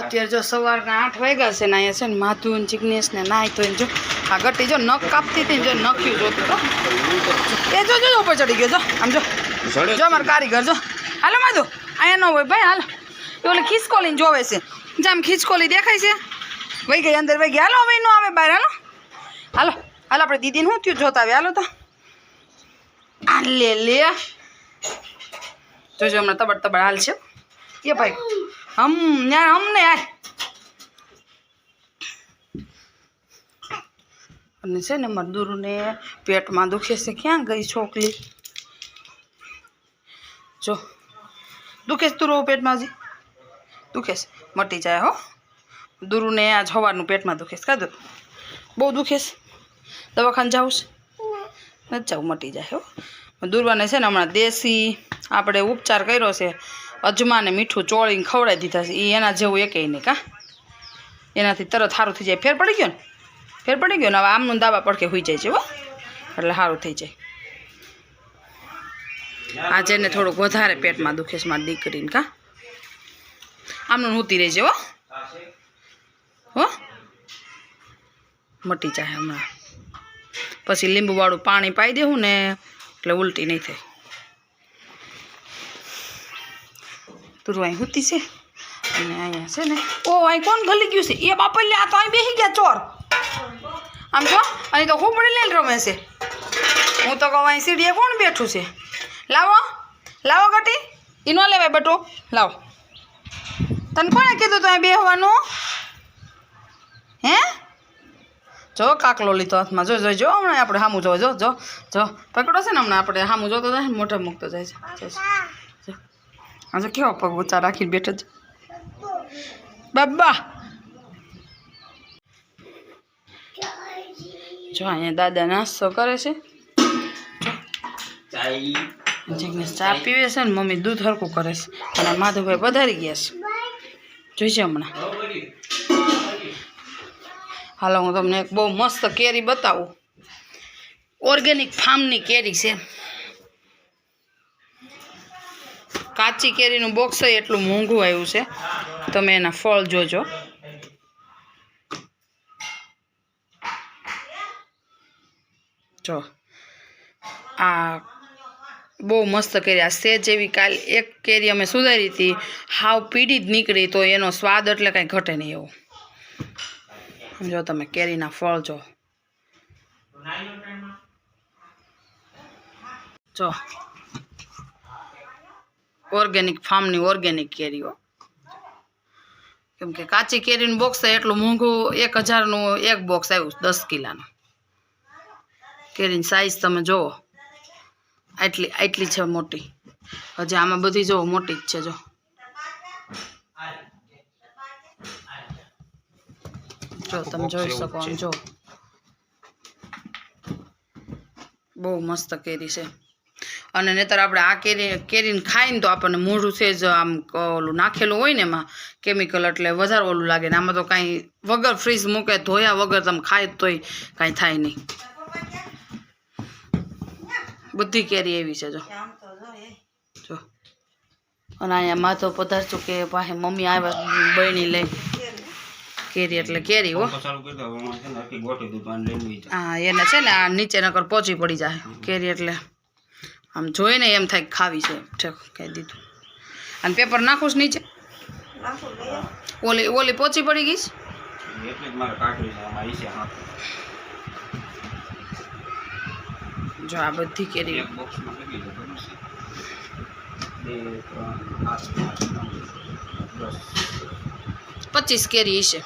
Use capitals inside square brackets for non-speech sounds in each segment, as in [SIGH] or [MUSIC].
અત્યારે જો સવારના આઠ વાગ્યા છે ને અહીંયા છે ને માધુ ને જિગ્નેશ ને નાય તો જો આ ગટી જો નખ કાપતી હતી જો નખ્યું જોતું તો એ જો જો ઉપર ચડી ગયો જો. આમ જો. જો અમારો કારીગર જો. હાલો માધુ અહીંયા ન હોય ભાઈ હાલો. એ ઓલે ખિસકોલીને જોવે છે. જામ ખિસકોલી દેખાય છે. વહી ગઈ અંદર વહી ગઈ. હાલો હવે નો આવે બહાર હાલો. હાલો હાલો આપણે દીદીને શું થયું? જોતા આવે. હાલો તો. આ લે લે. જોજો હમણાં તબડ તબડ હાલ છે. એ ભાઈ હમ, ન્યા અમને યાર અને છે ને મજદૂરોને પેટમાં દુખે છે, ક્યાં ગઈ છોકરી? જો, દુખે છે તું પેટમાં હજી? દુખે છે? મટી જાય હો. દુરુને આજ સવારનું પેટમાં દુખે છે કાદુર બહુ દુખે છે? દવાખાને જવું છે? નથી મટી જાય હો. દુર્વાને છે ને હમણાં દેશી આપણે ઉપચાર કર્યો છે અજમા ને મીઠું ચોળીને ખવડાવી દીધા છે. એ એના જેવું એકેય નહીં, કાં? એનાથી તરત સારું થઈ જાય. ફેર પડી ગયો ને? ફેર પડી ગયો ને? હવે આમનું દાવા પડકે હોઈ જાય છે, હો. એટલે સારું થઈ જાય. આજે એને થોડુંક વધારે પેટમાં દુખે છે, મારી દીકરીને, કાં? આમનું નહોતી રહી છે, હો. હો? મટી જાય હમણાં. પછી લીંબુવાળું પાણી પાઈ દેવું ને, એટલે ઉલટી નહીં થાય. તું અહીં હુતી છે. અને અહીંયા છે ને, ઓ, અહીં કોણ ગલી ગયું છે? એ બાપલ્લે આ તો અહીં બેસી ગયા ચોર. આમ જો, અહીં તો ખોપડી લઈને રમે છે. હું તો કહું, અહીં સીડીએ કોણ બેઠું છે? લાવો લાવો ગટી. એ ન લેવાય બટુ. લાવો. તને કોણે કીધું તો અહીં બેહવાનું? હે? જો, કાકલો લીધો હાથમાં. જો જો જો, હમણાં આપણે સામું જો જો જો જો. પકડો છે ને હમણાં આપણે. સામું જોતો જાય મોઢે મૂકતો જાય છે. આજે કેવો પગ ઊંચા રાખીને બેઠો છે બાબા જો અહીંયા દાદા નાસ્તો કરે છે ચા પીવે છે ને મમ્મી દૂધ હરકું કરે છે અને માધુભાઈ વધારી ગયા છે જોઈશે હમણાં હાલો હું તમને એક બહુ મસ્ત કેરી બતાવું ઓર્ગેનિક ફાર્મની કેરી છે કાચી કેરીનું બોક્સ એટલું મોંઘું આવ્યું છે. તમે એના ફળ જોજો. જો, આ બહુ મસ્ત કેરી. આ સેજ એવી કાલ એક કેરી અમે સુધારી હતી, હાવ પીડી જ નીકળી તો એનો સ્વાદ એટલે કાંઈ ઘટે નહીં એવો. સમજો તમે કેરીના ફળ જો. જો. ઓર્ગેનિક ફાર્મની ઓર્ગેનિક કેરીઓ. કેમ કે કાચી કેરીનું બોક્સ એટલું મોંઘું એક હજારનું એક બોક્સ આવ્યું દસ કિલાનું. કેરીની સાઈઝ તમે જુઓ આટલી આટલી છે મોટી. હજી આમાં બધી જો મોટી જ છે જો જો તમે જોઈ શકો આમ જો બહુ મસ્ત કેરી છે. અને નહીતર આપણે આ કેરી કેરીને ખાઈને તો આપણને મોઢું છે જ આમ ઓલું નાખેલું હોય ને એમાં કેમિકલ એટલે વધારે ઓલું લાગે ને આમાં તો કાંઈ વગર ફ્રીજ મૂકે ધોયા વગર તમે ખાય તોય કાંઈ થાય નહીં. બધી કેરી એવી છે જો. જો. અને અહીંયા માથો પધારશું કે પાસે મમ્મી આવ્યા બહેણી લઈ. કેરી એટલે કેરી હો. હા એને છે ને આ નીચે નકર પહોંચી પડી જાય. કેરી એટલે આમ જોઈને એમ થાય ખાવી છે. ઠેક કહી દીધું. અને પેપર નાખું નીચે. ઓલી ઓલી પહોંચી પડી ગઈ છે? જો આ બધી કેરી. પચીસ કેરી છે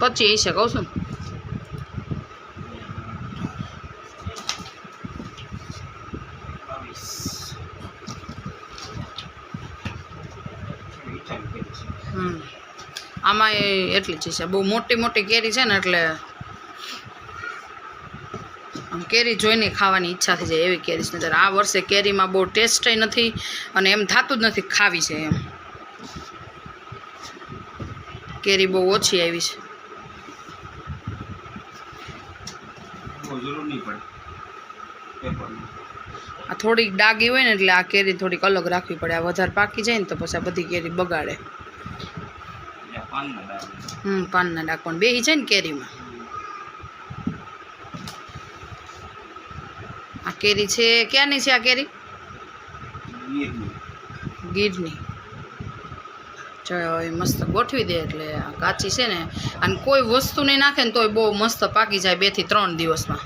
પચીસ છે કહું છું ને. હમ આમાં એ એટલી જ છે. બહુ મોટી મોટી કેરી છે ને એટલે આમ કેરી જોઈને ખાવાની ઈચ્છા થઈ જાય એવી કેરી છે. આ વર્ષે કેરીમાં બહુ ટેસ્ટ નથી અને એમ થતું જ નથી ખાવી છે એમ. કેરી બહુ ઓછી આવી છે. આ થોડીક ડાગી હોય ને એટલે આ કેરી થોડીક અલગ રાખવી પડે. આ વધારે પાકી જાય ને તો પછી આ બધી કેરી બગાડે. હમ પાનના પણ બેહી છે ને કેરીમાં. આ કેરી છે ક્યાંની છે આ કેરી? ગીરની. એ મસ્ત ગોઠવી દે એટલે આ કાચી છે ને અને કોઈ વસ્તુ નહીં નાખે ને તોય બહુ મસ્ત પાકી જાય બેથી ત્રણ દિવસમાં.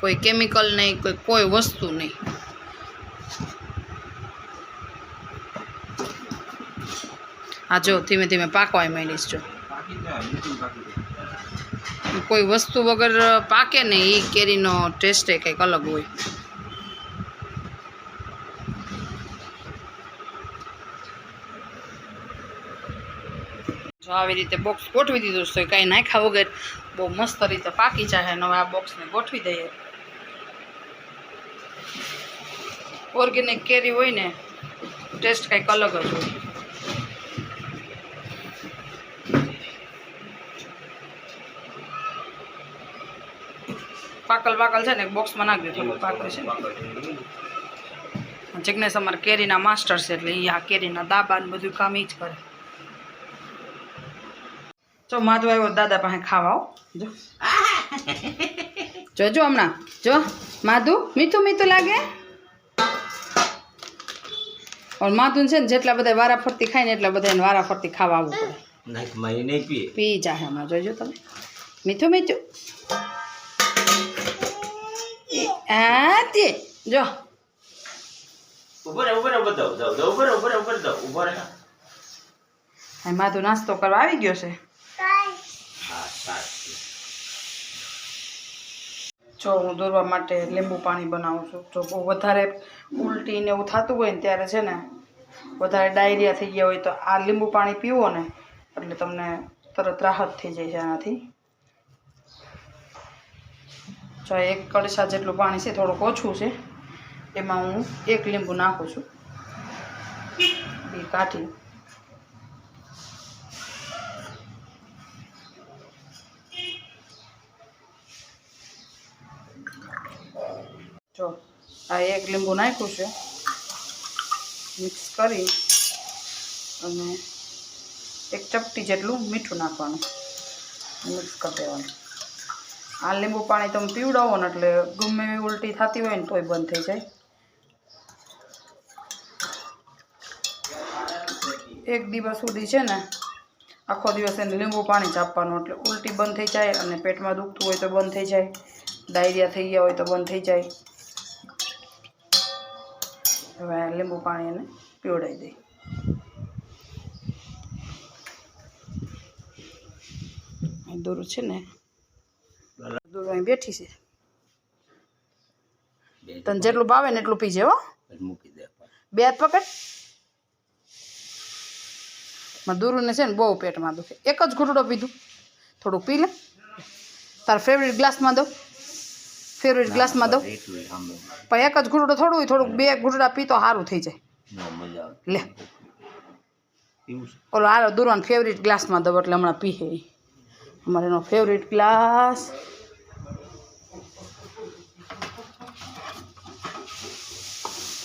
કોઈ કેમિકલ નહીં કોઈ કોઈ વસ્તુ નહીં. આ જો, ધીમે ધીમે પાકવા માંડીશ, જો. કોઈ વસ્તુ વગર પાકે ને એ કેરીનો ટેસ્ટ એ કંઈક અલગ હોય. જો આવી રીતે બોક્સ ગોઠવી દીધું છે કાંઈ નાખ્યા વગર બહુ મસ્ત રીતે પાકી જાય અને આ બોક્સને ગોઠવી દઈએ. ઓર્ગેનિક કેરી હોય ને ટેસ્ટ કંઈક અલગ જ હોય. પાકલ પાકલ છે ને બોક્સમાં નાખી દે થોડું પાકલ છે. જિગ્નેશ અમારે કેરીના માસ્ટર છે એટલે એ આ કેરીના દાબા ને બધું કામ એ જ કરે. જો માધુ આવ્યો દાદા પાસે ખાવા. જો. જોજો હમણાં. જો માધુ મીઠું મીઠું લાગે? પણ માધુ છે ને જેટલા બધા વારા ફરતી ખાય ને એટલા બધા વારા ફરતી ખાવા આવવું પડે. પી જાય હમણાં જોજો તમે. મીઠું મીઠું. આ તે જો. ઊભો રહે ઊભો રહે ઊભો દઉં દઉં ઊભો રહે ઊભો રહે ઊભો દઉં ઊભો રહે. આ તો નાસ્તો કરવા આવી ગયો છે. જો હું દોરવા માટે લીંબુ પાણી બનાવું છું. જો બહુ વધારે ઉલટી ને એવું થતું હોય ને ત્યારે છે ને વધારે ડાયરિયા થઈ ગયા હોય તો આ લીંબુ પાણી પીવો ને એટલે તમને તરત રાહત થઈ જાય છે આનાથી. જો એક કળશા જેટલું પાણી છે, થોડુંક ઓછું છે. એમાં હું એક લીંબુ નાખું છું. એ કાઢી. જો, આ એક લીંબુ નાખ્યું છે. મિક્સ કરી અને એક ચપટી જેટલું મીઠું નાખવાનું. મિક્સ કરી દેવાનું. આ લીંબુ પાણી તમે પીવડાવો ને એટલે ગમે એવી ઉલટી થતી હોય ને તોય બંધ થઈ જાય. એક દિવસ સુધી છે ને, આખો દિવસ એને લીંબુ પાણી જ આપવાનું, એટલે ઉલટી બંધ થઈ જાય અને પેટમાં દુખતું હોય તો બંધ થઈ જાય. ડાયરિયા થઈ ગયા હોય તો બંધ થઈ જાય. હવે લીંબુ પાણી એને પીવડાવી દે અહીં દોરું છે ને અહીં બેઠી છે. તને જેટલું ભાવે ને એટલું પીજે હો. મૂકી દે બે હાથ પકડ. દુરુને છે ને બહુ પેટમાં દુખે. એક જ ઘૂંટડો પીધું. થોડુંક પી લે. તારા ફેવરેટ ગ્લાસમાં દો ફેવરેટ ગ્લાસમાં દો પણ એક જ ઘૂંટડો થોડું થોડું થોડુંક બે ઘૂંટડા પી તો સારું થઈ જાય. લે. ઓલો હારો દૂરવાનું ફેવરેટ ગ્લાસમાં દો એટલે હમણાં પીએ. અમારે એનો ફેવરેટ ક્લાસ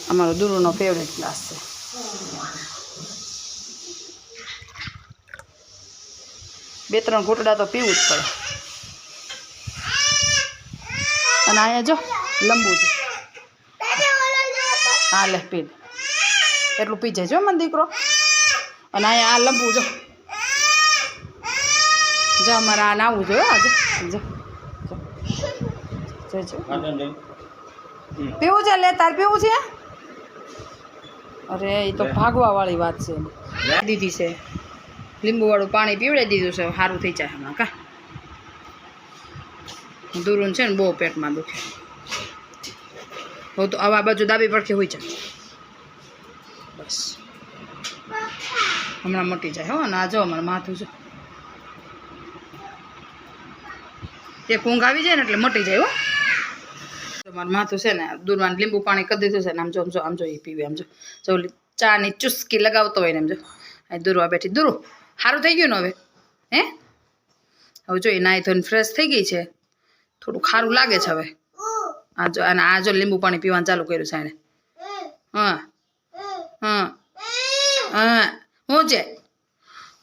અમારો દુરુનો ફેવરેટ ગ્લાસ છે. બે ત્રણ ઘૂંટડા તો પીવું જ પડે. અને અહીંયા જો, લંબુ છે. હા, લે, પી એટલું પી જાય જો મને દીકરો. અને અહીંયા આ લંબુ જો. જો અમારે આ નાવું આજે. જો જો. જો પીવું છે લે તાર પીવું છે? અરે એ તો ભાગવા વાળી વાત છે. દીધી છે. લીંબુ વાળું પાણી પીવડાવી દીધું છે સારું થઈ જાય હમણાં કા? દૂરું છે ને બહુ પેટમાં દુખે. હો તો આવા બાજુ ડાબી પડખી હોય જાય. બસ. હમણાં મટી જાય હો ને આ જો અમારે માથું છે. એક ઊંઘ આવી જાય ને એટલે મટી જાય હો. તમારું માથું છે ને દૂરમાં લીંબુ પાણી કરી દીધું છે ને, આમ જો આમ જો આમ જો એ પીવી, આમ જો. જો ચાની ચુસ્કી લગાવતો હોય ને એમ જો. અહીં દૂરવા બેઠી, દૂરું સારું થઈ ગયું ને હવે? હે? હવે જો, એ નાહી ધોઈને ફ્રેશ થઈ ગઈ છે. થોડું ખારું લાગે છે હવે. આ જો, અને આ જો લીંબુ પાણી પીવાનું ચાલુ કર્યું છે એણે હા. હા. હા. હું છે?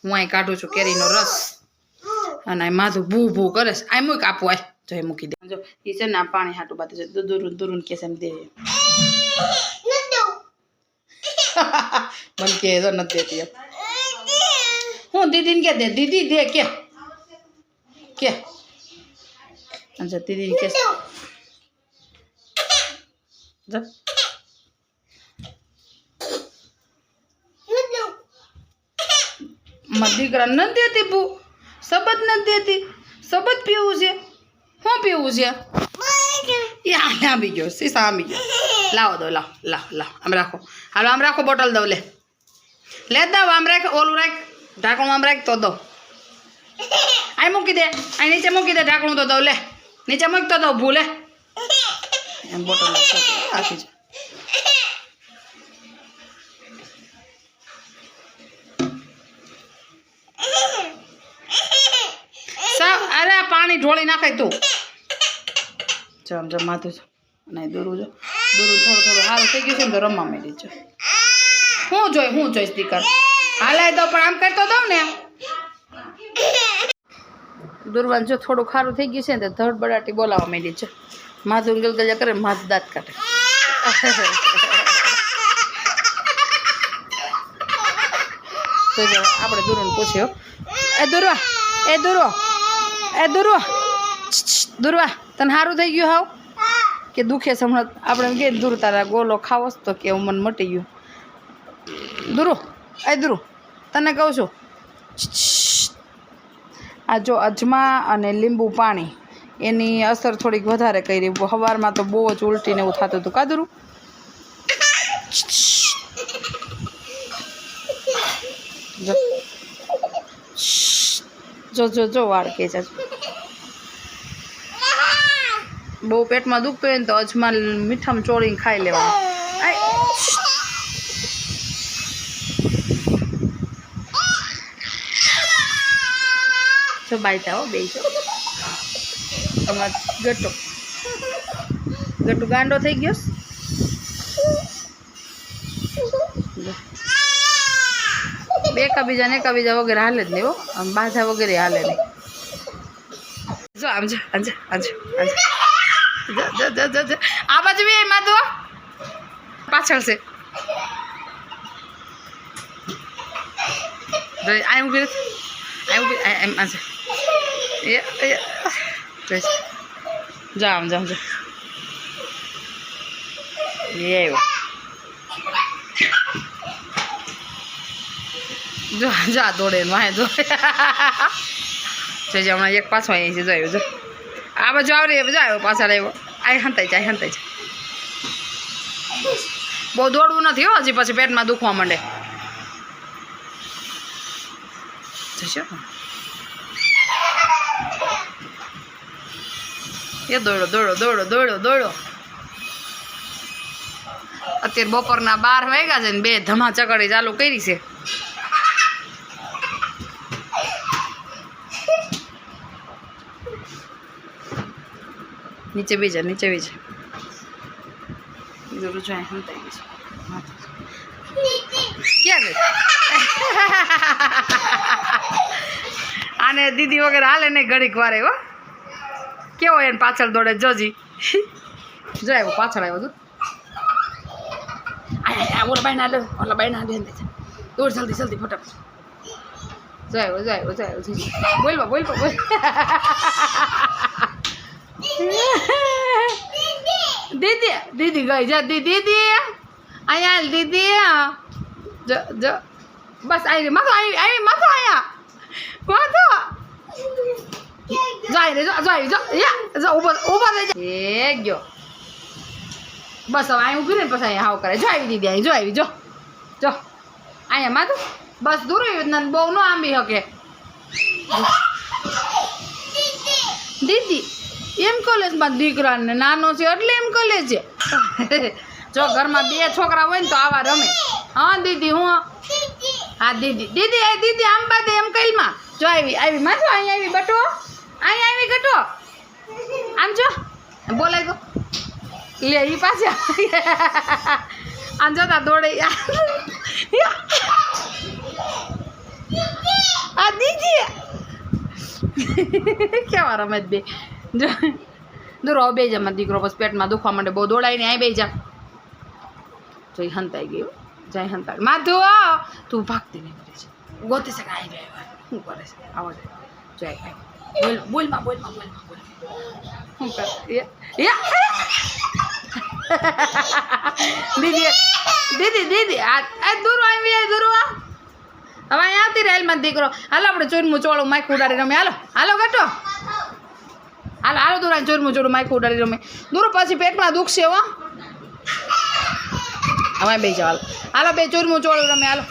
હું અહીં કાઢું છું કેરીનો રસ. અને માથું ભૂ ભૂ કરે છે. આ મૂક આપવું આય. તો એ મૂકી દે. જો એ છે ને આ પાણી હાટું બાતું છે. દુરુન દુરુન કે છે એમ દે [LAUGHS] મને કે તો નથી દેતી હું દીદીને કે દે, દીદી દે કે. કે. અચ્છા દીદીને કે દીકરા નથી દેતી બુ સબત નથી દેતી સબત પીવું છે શું પીવું છે એ આને આવી ગયો સીસા આવી ગયો લાવો દો લાવ લાવ લાવ આમ રાખો હાલો આમ રાખો બોટલ દઉં લે લે જ દઉં આમ રાખ ઓલું રાખ ઢાંકણું આમ રાખ તો દઉં અહીં મૂકી દે અહીં નીચે મૂકી દે ઢાંકણું તો દઉં લે નીચે મૂક તો દઉં ભૂલે એમ બોટલ રાખી છે સાવ અરે પાણી નાખાય તું. જો આમ જો માથું છો અને દોરું જો. દોરું થોડું થોડું. સારું થઈ ગયું છે ને તો રમવા માંડી છે હું જોઈ, હું જોઈશ દીકર હાલાય તો પણ આમ કરતો દઉં ને. દુર્વાન જો થોડું ખારું થઈ ગયું છે ને તો ધડબડાટી બોલાવવા માંડી છે માથું ગલગલિયા કરે માથું દાંત કાઢે. તો આપણે દુરુને પૂછ્યો. એ દુરો એ દુરો એ દુરો દુરવા, તને સારું થઈ ગયું હાવ? કે દુખે છે હમણાં આપણે કે દૂર તારા ગોલો ખાવો તો કે હું મને મટી ગયું. દુરુ એ દુરુ તને કહું છું. આ જો અજમા અને લીંબુ પાણી, એની અસર થોડીક વધારે કરી. સવારમાં તો બહુ જ ઉલટીને એવું થતું હતું. કાદરું જો જો જો વાળ કે છે. બહુ પેટમાં દુખતું હોય ને તો અજમા મીઠામાં ચોળીને ખાઈ લેવાનું. જો બાયતા હો બે જો આમાં ગટો. ગાંડો થઈ ગયો બે એકાબીજા ને એકાબીજા વગેરે હાલે જ નહીં હો. બાધા વગેરે હાલે નહીં. જો, આમ જો આમ જો, આમ આ બાજુ બી એમાં તો. પાછળ છે. જો આ ઊભી આ ઊભી એમ, આ છે. જો. જો આમ જો આમ, જો. એ આવ્યો. જો જો દોડે વાહે જો જોજે હમણાં એક પાછો અહીં છે જોયું જો. આ બાજુ આવરી એ બાજુ આવ્યો, પાછળ આવ્યો. આ હંતાઈ જાય હંતાઈ જાય. બહુ દોડવું નથી હો, હજી પછી પેટમાં દુખવા માંડે. જોશો એ દોડો દોડો દોડો દોડો દોડો. અત્યારે બપોરના બાર વાગ્યા છે ને બે ધમા ચકડી ચાલુ કરી છે. નીચે બીજા નીચે બીજા ક્યાં આને દીદી વગર હાલે નહીં ઘડીક વારે હો. કેવો એને પાછળ દોડે જોજી. જો આવ્યો પાછળ આવ્યો તું ઓલા બાઈ ના લે ઓલા બાઈ ના લે દોડ જલ્દી જલ્દી ફટાફટ. જો આવ્યો જો આવ્યો જો આવ્યો બોલવા બોલવા બોલ. દીદી દીદી ગઈ જા દીદી અહીંયા દીદી જો જો બસ આવી માથો આવી આવી માથો અહીંયા માથો જાય રે જાય જો યા ઊભો ઊભો રહી એ ગયો બસ હવે અહીં ઊભી ને પછી અહીંયા હાવ કરે જો આવી દીદી અહીં જો આવી જો જો અહીંયા માથું બસ દૂર નન બહુ ન આંબી શકે દીદી એમ કોલેજમાં દીકરાને નાનો છે એટલે એમ કોલેજ. છે જો ઘરમાં બે છોકરા હોય ને તો આવા રમે. હા, દીદી, હું હા, દીદી. દીદી આ દીદી, આમ બાદ એમ કઈલમાં જો આવી આવી માથું અહીં આવી, બટો. અહીં આવી ગટો આમ જો. બોલાય તો. લે એ પાછા. આમ જોતા દોડે. આ દીદી. કેવા રમત બે. [LAUGHS] જો બે જ મારો દીકરો બસ પેટમાં દુખવા માંડે, બહુ દોડાઈને આવી બે જા. જય હંતાઈ ગયું જય હંતા માધુ તું ભાગતી નહીં કરે છે. ગોતી શકે આવી જાય શું કરે છે? આવો જય. બોલ બોલમાં બોલમાં બોલમાં બોલ દીદી દીદી દીદી, આ દૂરો આવી દૂરો, આ. હવે અહીંયા આવતી દીકરો. હાલો, આપણે ચોરમું ચોળું માઇક ઉડાડી રમે હાલો હાલો, ગટો. હાલો હાલો દોરા ચોરમું જોડું માઇક ઉડાડી રમે દૂર પછી પેટમાં દુખશે હો. હવે બે જવા હાલો હાલો બે ચોરમું ચોળું રમે, હાલો.